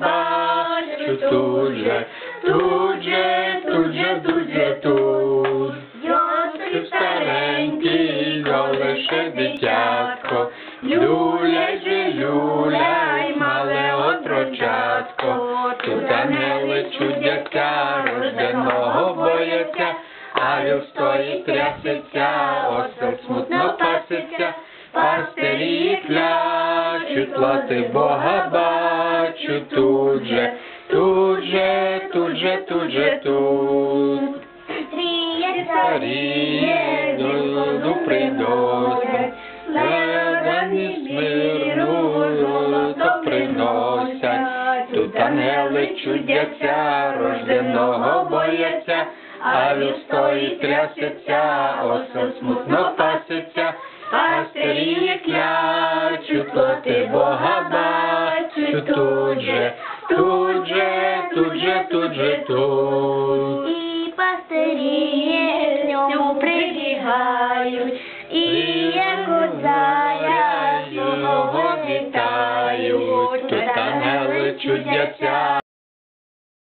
бачу тут же, тут же, тут же, тут же, тут. Йосип старенький, но лише дитятко, люляй же, люляй, мале отрочатко, тут ангели чудяться, рожденого бояться, а віл стоїть трясеться, осел смутно паситься, пастирі клячуть, лати Бога бачу тут же, тут же, тут же, тут же, тут. Царі до приносять, ледані смирну золото приносять, тут ангели чудяться, рожденого бояться, а стоїть трясеться, осел смутно паситься, пастирі клячуть, лоти Бога бачу тут же, тут же, тут же, тут же, тут. І пастирі в ньому прибігають, і як зая його вітають, тут ангели чудяться.